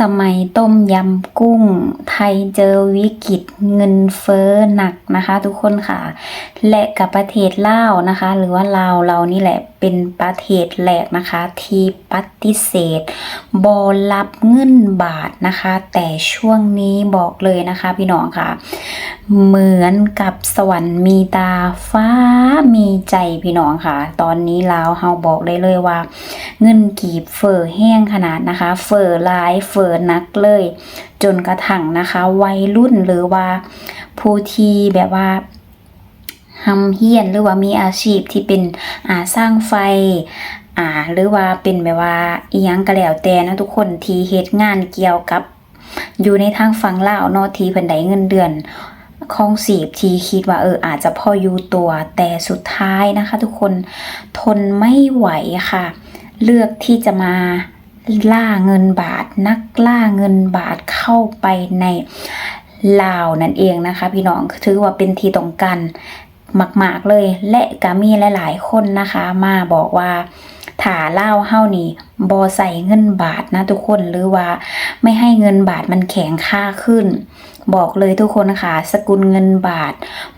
สมัยต้มยำกุ้ง ไทยเจอวิกฤตเงินเฟ้อหนักนะคะ ทุกคนค่ะ และกับประเทศลาวนะคะ หรือว่าลาวเรานี่แหละเป็นประเทศแรกนะคะ ที่ปฏิเสธบอรับเงินบาทนะคะ แต่ช่วงนี้บอกเลยนะคะพี่น้องค่ะ เหมือนกับสวรรค์มีตาฟ้ามีใจพี่น้องค่ะ ตอนนี้ลาวเฮาบอกได้เลยว่า เงินกีบเฟอแห้งขนาดนะคะ เฟอลายเฟอนักเลย จนกระทั่งนะคะวัยรุ่นหรือว่าผู้ที่แบบว่าทำเฮียนหรือว่ามีอาชีพที่เป็นอ่าสร้างไฟอ่าหรือว่าเป็นแบบว่าอียังก็แล้วแต่นะทุกคนที่เฮ็ดงานเกี่ยวกับ อยู่ในทางฝั่งลาวเนาะที่เพิ่นได้เงินเดือนของสีบทีคิดว่าเอออาจจะพออยู่ตัวแต่สุดท้ายนะคะ ทุกคนทนไม่ไหวค่ะ เลือกที่จะมาล่าเงินบาท นักล่าเงินบาทเข้าไปในลาวนั่นเองนะคะ พี่น้องถือว่าเป็นทีต้องการมากๆเลย และก็มีหลายๆคนนะคะ มาบอกว่าถ้าเล่าเฮานี่บอใส่เงินบาทนะทุกคนหรือว่าไม่ให้เงินบาทมันแข็งค่าขึ้น บอกเลยทุกคนนะคะสกุลเงินบาท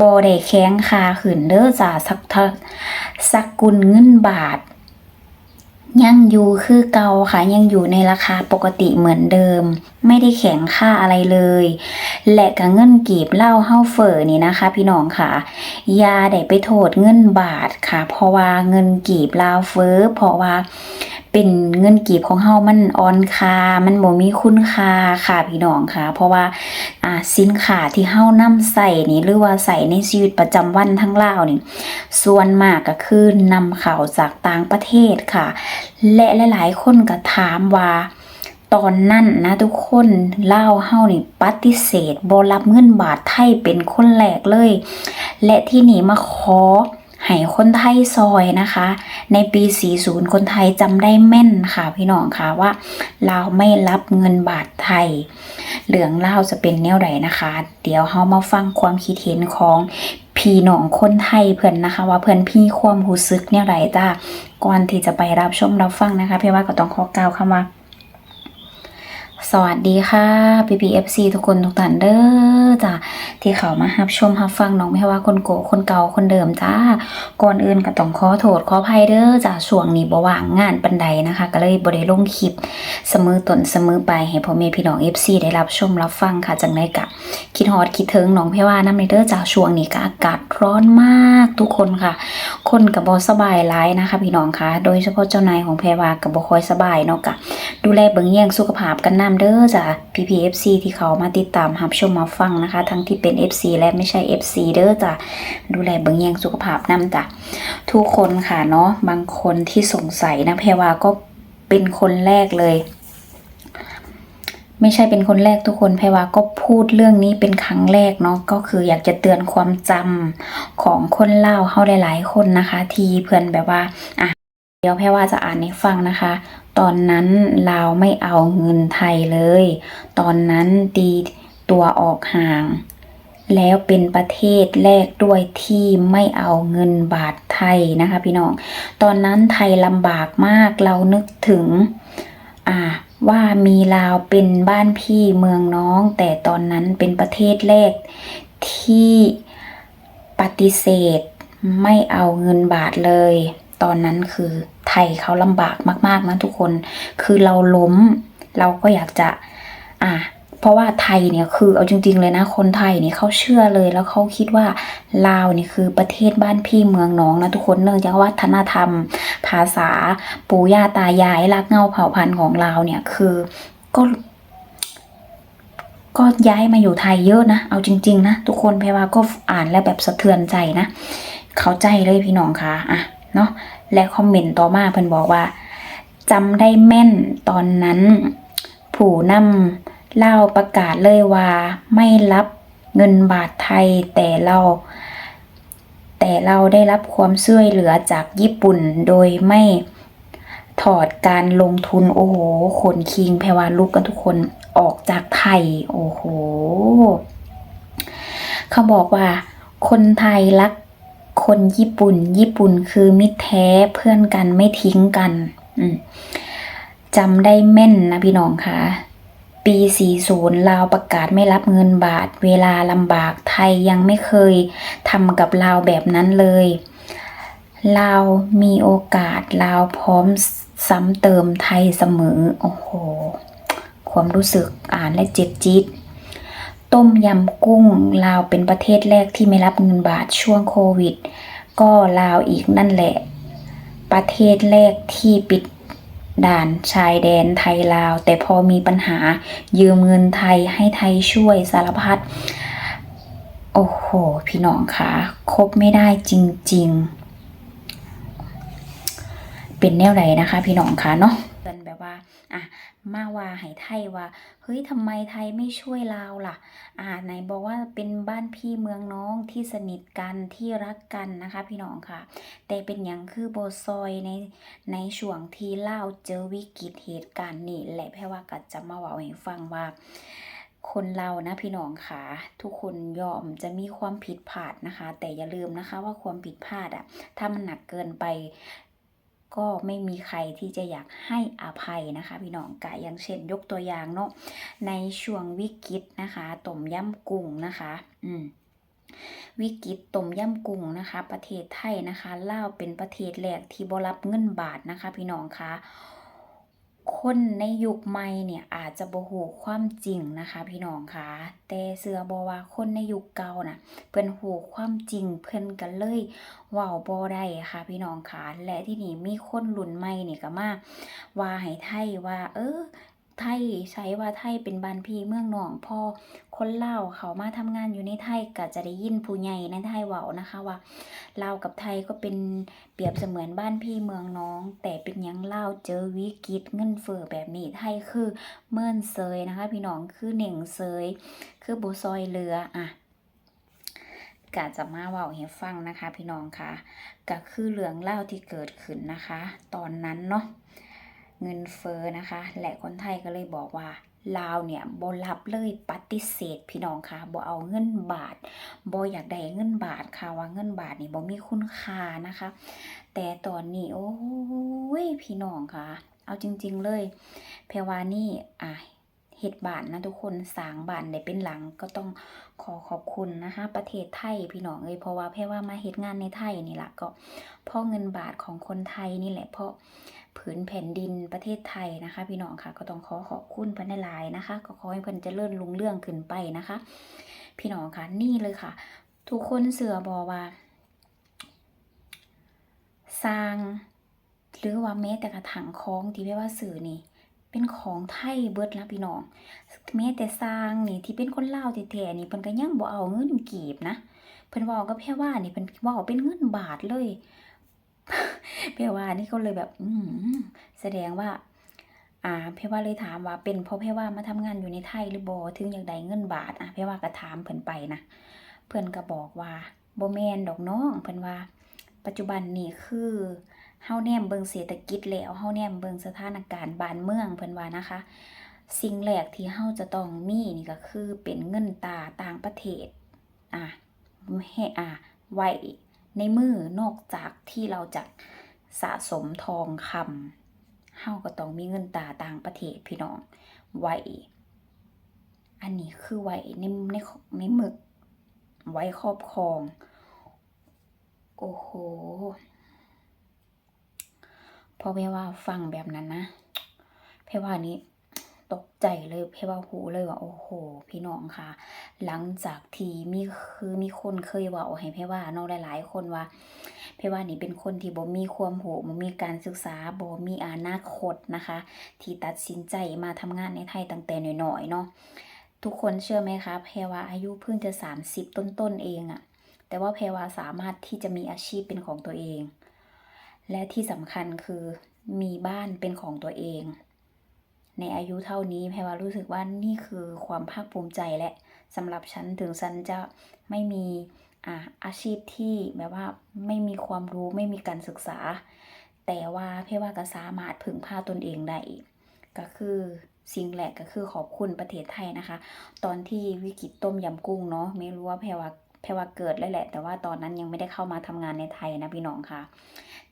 บอได้แข็งค่าขึ้นเด้อจ้าสักสกุลเงินบาท ยังอยู่คือเก่าค่ะยังอยู่ในราคาปกติเหมือนเดิม ไม่ได้แข็งค่าอะไรเลย และกับเงินกีบเหล้าเฮ้าเฟอนี่นะคะ พี่น้องค่ะยาได้ไปโทษเงินบาทค่ะ เพราะว่าเงินกีบลาวเฟ้อเพราะว่า เป็นเงินกีบของเฮามันอ่อนค่ามันบ่มีคุณค่าค่ะพี่น้องค่ะ เพราะว่าอ่าสินค้าที่เฮานำใส่นี่หรือว่าใส่ในชีวิตประจำวันทั้งลาวนี่ส่วนมากก็คือนำเข้าจากต่างประเทศค่ะ และหลาย ๆ คนก็ถามว่าตอนนั้นนะทุกคนเล่าเฮานี่ปฏิเสธบ่รับเงินบาทไทยเป็นคนแรกเลย และที่นี่มาขอ ให้คนไทยซอยนะคะ ในปี 40 คนไทยจำได้แม่นค่ะพี่น้องค่ะว่าลาไม่รับเงินบาทไทย เหลืองเล่าจะเป็นแนวใดนะคะ เดี๋ยวเฮามาฟังความคิดเห็นของพี่น้องคนไทยเพื่อนนะคะ ว่าเพื่อนพี่ความรู้สึกแนวใดจ้าก่อนที่จะไปรับชมรับฟังนะคะ พี่ว่าก็ต้องขอกล่าวคำว่า สวัสดีค่ะ PPFC ทุกคนทุกท่านเด้อจ้ะที่เขามารับชมรับฟังน้องไม่ว่าคนโกคนเก่าคนเดิมจ้าก่อนอื่นก็ต้องขอโทษขออภัยเด้อจ้ะช่วงนี้บ่ว่างงานปันใดนะคะ ก็เลยบ่ได้ลงคลิปเสมอตนเสมอไปให้พ่อแม่พี่น้อง FC ได้รับชมรับฟังค่ะจังไดกะคิดฮอดคิดถึงน้องเพรว่านำในเด้อจ้าช่วงนี้ก็อากาศร้อนมากทุกคนค่ะ คนกับบสบายหลายนะคะ พี่น้องคะโดยเฉพาะเจ้านายของเพรว่ากับบค่อยสบายเนาะกะดูแลเบิ่งแย่งสุขภาพกันนำเด้อจ้ะ PPFC ที่เขามาติดตามรับชมมาฟังนะคะ ทั้งที่เป็น FC และไม่ใช่ FC เด้อจ้ะดูแลเบิ่งแย่งสุขภาพนำจ้ะทุกคนค่ะเนาะบางคนที่สงสัยนะเพรว่าก็เป็นคนแรกเลย ไม่ใช่เป็นคนแรกทุกคนแพรวาก็พูดเรื่องนี้เป็นครั้งแรกเนาะก็คืออยากจะเตือนความจำของคนเล่าวเฮาหลาย ๆ คนนะคะ ทีเพื่อนแบบว่าอะเดี๋ยวแพรว่าจะอ่านให้ฟังนะคะ ตอนนั้นลาวไม่เอาเงินไทยเลย ตอนนั้นตีตัวออกห่าง แล้วเป็นประเทศแรกด้วยที่ไม่เอาเงินบาทไทยนะคะพี่น้อง ตอนนั้นไทยลำบากมากเรานึกถึง อ่าว่ามีลาวเป็นบ้านพี่เมืองน้อง แต่ตอนนั้นเป็นประเทศแรกที่ปฏิเสธไม่เอาเงินบาทเลย ตอนนั้นคือไทยเขาลำบากมาก ๆ นะทุกคน คือเราล้มเราก็อยากจะ อ่าเพราะว่าไทยเนี่ยคือเอาจริง ๆ เลยนะ คนไทยเนี่ยเขาเชื่อเลยแล้วเขาคิดว่าลาวเนี่ยคือประเทศบ้านพี่เมืองน้องนะทุกคนเนื่องจากวัฒนธรรม ภาษาปู่ย่าตายายรากเงาเผ่าพันธุ์ของเราเนี่ยคือก็ก็ย้ายมาอยู่ไทยเยอะนะ เอาจริง ๆ นะ ทุกคนเพรว่าก็อ่านแล้วแบบสะเทือนใจนะ เข้าใจเลยพี่น้องค่ะอะ เนาะและคอมเมนต์ต่อมาเพิ่นบอกว่าจำได้แม่นตอนนั้น ผู้นำเล่าประกาศเลยว่าไม่รับเงินบาทไทยแต่เรา แต่เราได้รับความช่วยเหลือจากญี่ปุ่นโดยไม่ถอดการลงทุนโอ้โหขนคิงแพรวาลุกกันทุกคนออกจากไทย โอ้โห เขาบอกว่า คนไทยรัก คนญี่ปุ่น ญี่ปุ่นคือมิตรแท้เพื่อนกันไม่ทิ้งกันจำได้แม่นนะพี่น้องคะปี 40 ลาวประกาศไม่รับเงินบาท เวลาลำบากไทยยังไม่เคยทำกับลาวแบบนั้นเลย ลาวมีโอกาสลาวพร้อมซ้ำเติมไทยเสมอ โอ้โห ความรู้สึกอ่านและเจ็บจี๊ด ต้มยำกุ้งลาวเป็นประเทศแรกที่ไม่รับเงินบาทช่วงโควิด ก็ลาวอีกนั่นแหละ ประเทศแรกที่ปิดด่านชายแดนไทยลาว แต่พอมีปัญหายืมเงินไทยให้ไทยช่วยสารพัดโอ้โห พี่น้องคะคบไม่ได้จริง ๆ เป็นแนวไหนนะคะ พี่น้องคะเนาะ เป็นแบบว่าอะมาว่าให้ไทยว่าเฮ้ยทำไมไทยไม่ช่วยลาวล่ะ อ่าไหนบอกว่าเป็นบ้านพี่เมืองน้องที่สนิทกันที่รักกันนะคะ พี่น้องค่ะ แต่เป็นอย่างคือโบซอยในในช่วงที่เล่าวเจอวิกฤตเหตุการณ์นี่แหละแพ่ว่าก็จะมาว่าให้ฟังว่าคนเรานะพี่น้องค่ะทุกคนยอมจะมีความผิดพลาดนะคะ แต่อย่าลืมนะคะว่าความผิดพลาดอะถ้ามันหนักเกินไป ก็ไม่มีใครที่จะอยากให้อภัยนะคะ พี่น้องกะอย่างเช่น ยกตัวอย่างเนาะในช่วงวิกฤตนะคะต้มยำกุ้งนะคะ อืมวิกฤตต้มยำกุ้งนะคะ ประเทศไทยนะคะลาวเป็นประเทศแรกที่บรับเงินบาทนะคะ พี่น้องคะ คนในยุคใหม่เนี่ยอาจจะบ่ฮู้ความจริงนะคะ พี่น้องคะแต่เสือบอว่าคนในยุคเก่าน่ะเพิ่นฮู้ความจริงเพิ่นกันเลยว้าบ่ได้ค่ะ พี่น้องคะและที่นี่มีคนรุ่นใหม่นี่ก็มาว่าให้ไทยว่า เออ ไทยใช้ว่าไทยเป็นบ้านพี่เมืองน้องพอคนเล่าเขามาทำงานอยู่ในไทยก็จะได้ยินผู้ใหญ่ในไทยเว้านะคะว่าลาวกับไทยก็เป็นเปรียบเสมือนบ้านพี่เมืองน้อง แต่เป็นยังเล่าเจอวิกฤตเงินเฟ้อแบบนี้ไทยคือเมินเซยนะคะ พี่น้องคือเหน่งเซยคือบ่ซอยเรืออะกะจะมาเว้าให้ฟังนะคะ พี่น้องค่ะก็คือเรื่องเล่าที่เกิดขึ้นนะคะ ตอนนั้นเนาะ เงินเฟ้อนะคะ และคนไทยก็เลยบอกว่าลาวเนี่ยบ่รับเลยปฏิเสธพี่น้องค่ะบ่เอาเงินบาทบ่อยากได้เงินบาทค่ะว่าเงินบาทนี่บ่มีคุณค่านะคะ แต่ตอนนี้โอ้ยพี่น้องค่ะ เอาจริง ๆเลย เพรว่านี่อะ เฮ็ดบานนะทุกคนสางบานได้เป็นหลังก็ต้องขอขอบคุณนะคะประเทศไทยพี่น้องเอ้ยเพราะว่าแพรว่ามาเฮ็ดงานในไทยนี่แหละก็เพราะเงินบาทของคนไทยนี่แหละเพราะผืนแผ่นดินประเทศไทยนะคะ พี่น้องค่ะก็ต้องขอขอบคุณพันหลายนะคะ ก็ขอให้เพิ่นเจริญรุ่งเรื่องขึ้นไปนะคะ พี่น้องค่ะนี่เลยค่ะ ทุกคนเสือบอว่าสร้างหรือว่าแม้แต่กระถางของที่เรียกว่าสื่อนี่ เป็นของไทยเบิดแล้วพี่น้องแม้แต่สร้างนี่ที่เป็นคนลาวแท้ๆนี่เพิ่นก็ยังบ่เอาเงินกีบนะเพิ่นเว้ากับแค่ว่านี่เพิ่นเว้าเป็นเงินบาทเลยเพรว่านี่ก็เลยแบบ อืแสดงว่า อ่าเพรว่าเลยถามว่า เป็นเพราะเพรว่ามาทำงานอยู่ในไทยหรือบ่ถึงอยากได้เงินบาทอะเพรว่าก็ถามเพิ่นไปนะเพิ่นก็บอกว่าบ่แม่นดอกน้องเพิ่นว่า ปัจจุบันนี้คือ เฮาแนมเบิงเศรษฐกิจแล้วเฮาแนมเบิงสถานการณ์บ้านเมืองเพิ่นว่านะคะ สิ่งแรกที่เฮาจะต้องมีนี่ก็คือเป็นเงินตาต่างประเทศอะให้อะไว้ในมือนอกจากที่เราจะสะสมทองคำเฮาก็ต้องมีเงินตาต่างประเทศพี่น้อง ไว้ อันนี้คือไว้ในในในหมึก ไว้ครอบครอง โอ้โห พอเพว่าฟังแบบนั้นนะ เพว่านี้ตกใจเลยเพว่าหูเลยว่าโอ้โห พี่น้องค่ะ หลังจากที่มีคือมีคนเคยว่าให้เพว่าเนาะหลาย ๆ คนว่า เพว่านี่เป็นคนที่บ่มีความรู้บ่มีการศึกษาบ่มีอนาคตนะคะ ที่ตัดสินใจมาทำงานในไทยตั้งแต่หน้อยๆเนาะทุกคนเชื่อไหมคะเพว่าอายุเพิ่งจะ 30 ต้นๆเองอะแต่ว่าเพว่าสามารถที่จะมีอาชีพเป็นของตัวเอง และที่สำคัญคือมีบ้านเป็นของตัวเอง ในอายุเท่านี้แพรวารู้สึกว่านี่คือความภาคภูมิใจและสำหรับฉันถึงฉันจะไม่มีอาอาชีพที่แบบว่าไม่มีความรู้ไม่มีการศึกษา แต่ว่าเพรว่าก็สามารถพึ่งพาตนเองได้ก็คือสิ่งแรกก็คือขอบคุณประเทศไทยนะคะ ตอนที่วิกฤตต้มยำกุ้งเนาะไม่รู้ว่าแพรว่า แพรว่าเกิดแล้วแหละ แต่ว่าตอนนั้นยังไม่ได้เข้ามาทำงานในไทยนะพี่น้องค่ะ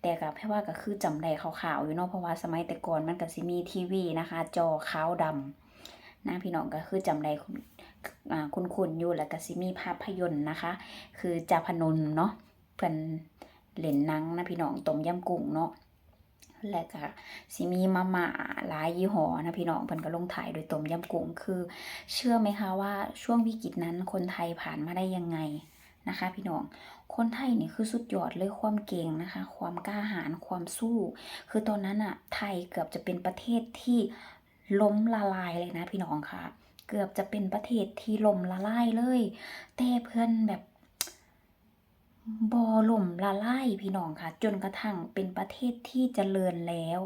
แต่กับแพรว่าก็คือจำได้ขาวๆอยู่เนาะเพราะว่าสมัยแต่ก่อนมันก็สิมีทีวีนะคะ จอขาวดำนะพี่น้องก็คือจำได้คุณอ่าคุณอยู่แล้วก็สิมีภาพยนตร์นะคะ คือจาพนน์เนาะเพิ่อนเล่นนังนะพี่น้องต้มยำกุ้งเนาะ และก็สิมีมาม่าหลายยี่ห้อนะพี่น้องเพิ่นก็ลงถ่ายโดยต้มยำกุ้งคือ เชื่อไหมคะว่าช่วงวิกฤตนั้นคนไทยผ่านมาได้ยังไงนะคะ พี่น้องคนไทยนี่คือสุดยอดเลยความเก่งนะคะ ความกล้าหาญความสู้ คือตอนนั้นอะไทยเกือบจะเป็นประเทศที่ล้มละลายเลยนะพี่น้องค่ะ เกือบจะเป็นประเทศที่ล่มละลายเลย แต่เพื่อนแบบ บอล่มละลายพี่น้องค่ะ จนกระทั่งเป็นประเทศที่เจริญแล้ว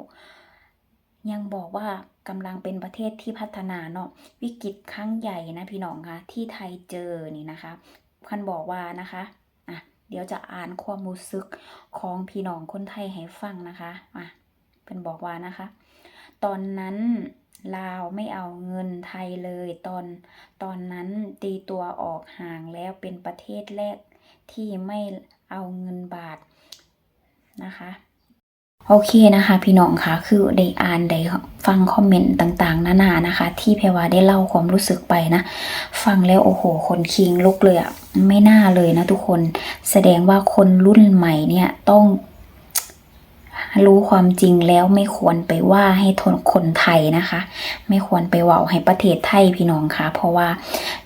ยังบอกว่ากำลังเป็นประเทศที่พัฒนาเนาะวิกฤตครั้งใหญ่นะพี่น้องค่ะที่ไทยเจอนี่นะคะคันบอกว่านะคะอะเดี๋ยวจะอ่านความรู้สึกของพี่น้องคนไทยให้ฟังนะคะอะเพิ่นบอกว่านะคะ ตอนนั้นลาวไม่เอาเงินไทยเลยตอนตอนนั้นตีตัวออกห่างแล้วเป็นประเทศแรก ที่ไม่เอาเงินบาทนะคะโอเคนะคะพี่น้องคะคือได้อ่านได้ฟังคอมเมนต์ต่างๆนานานะคะ ที่เพรวาได้เล่าความรู้สึกไปนะ ฟังแล้วโอ้โห คนคิงลุกเลยอะไม่น่าเลยนะทุกคนแสดงว่าคนรุ่นใหม่เนี่ยต้อง รู้ความจริงแล้วไม่ควรไปว่าให้ทนคนไทยนะคะ ไม่ควรไปเว่าให้ประเทศไทยพี่น้องคะเพราะว่า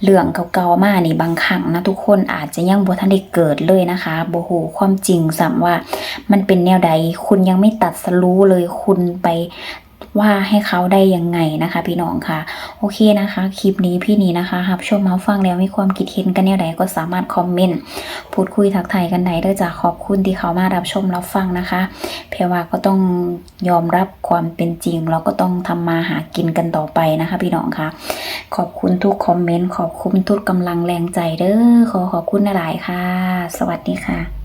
เรื่องเก่าๆมานี่บางครั้งนะทุกคนอาจจะยังบ่ทันได้เกิดเลยนะคะบ่ฮู้ความจริงสัมว่ามันเป็นแนวใดคุณยังไม่ตัดสรู้เลยคุณไป ว่าให้เขาได้ยังไงนะคะ พี่น้องค่ะโอเคนะคะ คลิปนี้พี่นี้นะคะรับชมมาฟังแล้วมีความคิดเห็นกันแนวใดก็สามารถคอมเมนต์พูดคุยทักทายกันได้ด้วยจ้ะขอบคุณที่เขามารับชมรับฟังนะคะ เพรว่าก็ต้องยอมรับความเป็นจริงเราก็ต้องทำมาหากินกันต่อไปนะคะ พี่น้องค่ะ ขอบคุณทุกคอมเมนต์ขอบคุณทุกกำลังแรงใจเด้อขอขอบคุณหลายค่ะ สวัสดีค่ะ